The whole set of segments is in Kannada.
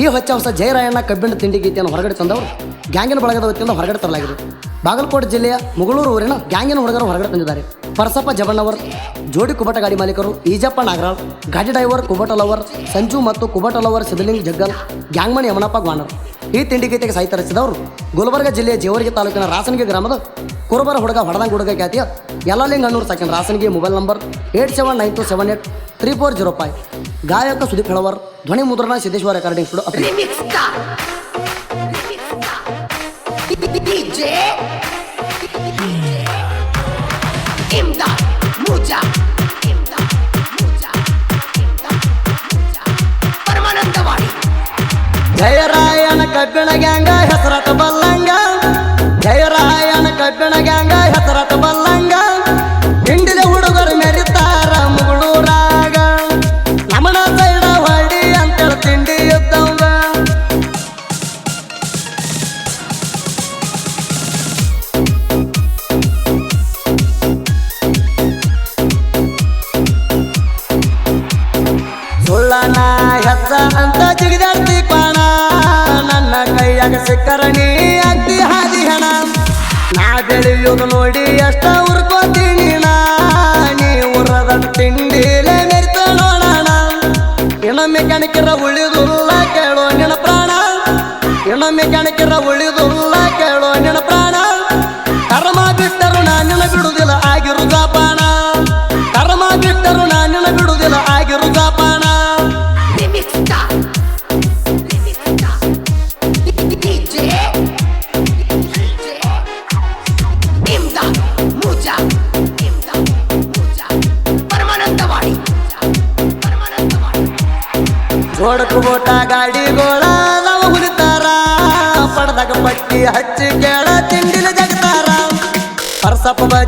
ಈ ಹೊಚ್ಚ ಹೊಸ ಜಯರಾಯಣ್ಣ ಕಬ್ಬಿಣ ತಿಂಡಿ ಗೀತೆಯನ್ನು ಹೊರಗಡೆ ತಂದವರು ಗ್ಯಾಂಗಿನ ಬಳಗದ ವತಿಯಿಂದ ಹೊರಗಡೆ ತರಲಾಗಿದೆ. ಬಾಗಲಕೋಟೆ ಜಿಲ್ಲೆಯ ಮುಗಳೂರು ಊರಿನ ಗ್ಯಾಂಗಿನ ಹುಡುಗರು ಹೊರಗಡೆ ತಂದಿದ್ದಾರೆ. ಪರಸಪ್ಪ ಜಬಣ್ಣವರ್, ಜೋಡಿ ಕುಬಟ ಗಾಡಿ ಮಾಲೀಕರು ಈಜಪ್ಪ ನಾಗರಾಳ್ ಗಾಡಿ ಡ್ರೈವರ್ ಕುಬಟ ಲವರ್, ಸಂಜು ಮತ್ತು ಕುಬಟ ಲವರ್ ಸಿದ್ದಲಿಂಗ್ ಜಗ್ಗಲ್ ಗ್ಯಾಂಗ್ಮನ್ ಯಮನಪ್ಪ ಗ್ವಾನರ್. ಈ ತಿಂಡಿ ಗೀತೆಗೆ ಸಾಹಿತ್ಯ ರಚಿಸಿದವರು ಗುಲ್ಬರ್ಗ ಜಿಲ್ಲೆಯ ಜೇವರ್ಗಿ ತಾಲೂಕಿನ ರಾಸನಗಿ ಗ್ರಾಮದ ಕುರುಬರ ಹುಡುಗ ಹೊಡದಂಗ ಹುಡುಗ ಖ್ಯಾತಿಯ Yallaling Annur second Rasanagi mobile number eight seven nine two seven eight three four zero five. ಗಾಯಕ ಸುದೀಪ್ ಹೆಳವರ್ ಧ್ವನಿ ಮುದ್ರಣ ಸಿದ್ದೇಶ್ವರ ರೆಕಾರ್ಡಿಂಗ್ ಸ್ಟುಡಿಯೋ ಸುಳ್ಳನ ಹೆತ್ತ ಅಂತ ಜಿಗಿದಾಡ್ತಿ ಪಾಣ. ನನ್ನ ಕೈಯಾಗ ಸಿಕ್ಕರಣಿ ಅಗ್ದಿ ಹಾದಿ ಹಣ. ನಾ ಬೆಳೆಯೋದು ನೋಡಿ ಅಷ್ಟ ಉರ್ಕೋತೀನಿ ನಾ ನೀ ಉರದ ತಿಂಡಿಲೆ ಮೆರಿತ ನೋಡೋಣ ಇನ್ನೊಮ್ಮೆ ಕಣಕಿರ ಉಳಿದುಲ್ಲ ಕೇಳೋ ನಿನ್ನ ಪ್ರಾಣ. ಇನ್ನೊಮ್ಮೆ ಕಣಕಿರ ಉಳಿದುಲ್ಲ ಜೋಡಕು ಬೋಟ ಗಾಡಿಗೋಳ ನಾವು ಹುಲಿತಾರ. ಪಡ್ದಾಗ ಪಟ್ಟಿ ಹಚ್ಚಿ ಕೇಳ ತಿಂಡಿನ ಜಗತಾರ. ಪರಸಪ್ಪ ಈ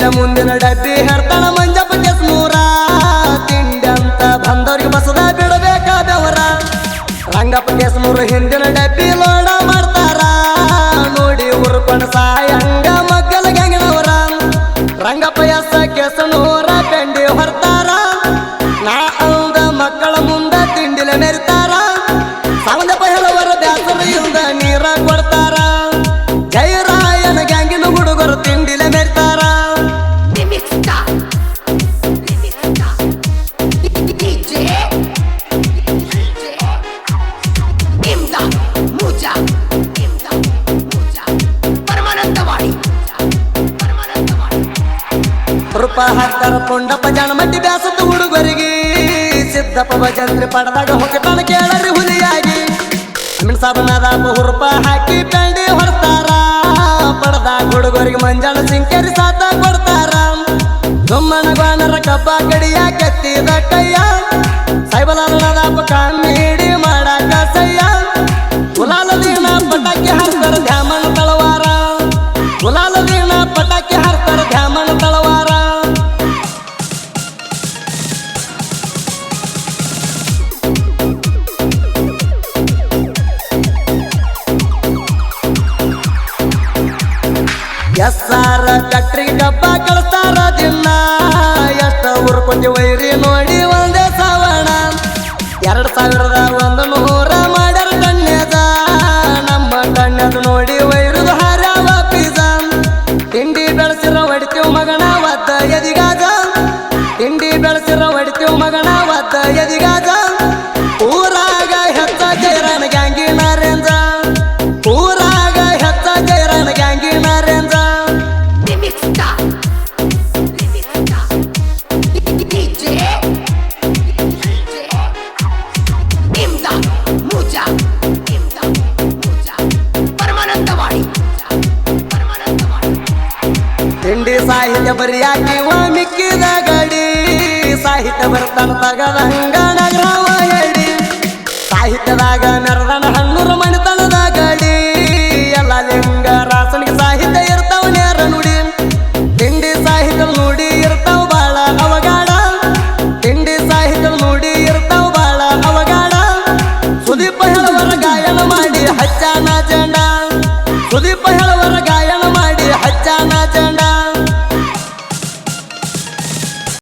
ತಿಂಡಿಲ ಮುಂದಿನ ಡಬ್ಬಿ ಹೆರ್ತಾಳ ಮಂಜಪ್ಪ ಕೆಸ್ಮೂರ ತಿಂಡಿ ಅಂತ ಬಂದವ್ರಿಗೆ ಬಸದ ಬಿಡಬೇಕಾದವರ ರಂಗಪ್ಪ ಕೆಸ್ಮೂರು ಹಿಂದಿನ ರೂಪ ಹಾಕ್ತಾರ ಪುಂಡಪ್ಪ ಜನಮಟ್ಟಿ ಬ್ಯಾಸದ ಹುಡುಗರಿಗೆ. ಸಿದ್ದಪ್ಪ ಭಜಂತ್ರಿ ಪಡದಾಗ ಹೋಗ್ತಾನ ಕೇಳರಿ ಹುಲಿಯಾಗಿ. ಅಮೀನ್ ಸಾಬನಾದ ಹುರುಪ ಹಾಕಿ ಪೆಂಡಿ ಹೊಡ್ತಾರ. ಪಡದಾಗ ಹುಡುಗರಿಗೆ ಮಂಜಾಳ ಸಿಂಕೇರಿ ಸಾತ ಕೊಡ್ತಾರ. ಗೊಮ್ಮನ ಗಾನರ ಕಬ್ಬ ಕಡಿಯ ಕೆತ್ತಿದ ಕೈಯ ಎಸ್ಸಾರ ಕಟ್ರಿ ಡಬ್ಬ ಕಳಿಸ್ತಾರ ದಿನ. ಎಷ್ಟ ಉರ್ಕೊಂಡಿ ವೈರಿ ನೋಡಿ ಒಂದೇ ಸಾವಣ. ಎರಡ್ ಸಾವಿರದ ಒಂದು ನೂರ ಮಾಡ್ಯಾರ ಕಣ್ಯದ ನಮ್ಮ ಕಣ್ಯದ ನೋಡಿ ವೈರದ ಹಾರ್ಯಾವ ಪಿಜಾ ತಿಂಡಿ ಬೆಳೆಸಿರ ಹೊಡಿತೀವ್ ಮಗನ ಒತ್ತ ಎದಿಗಾಜ ಸಾಹಿತ್ಯ ಬರಿಯಾಕಿ ಮಿಕ್ಕಿದ ಗಡಿ. ಸಾಹಿತ್ಯ ಬರ್ತಾನ ತಗದಂಗ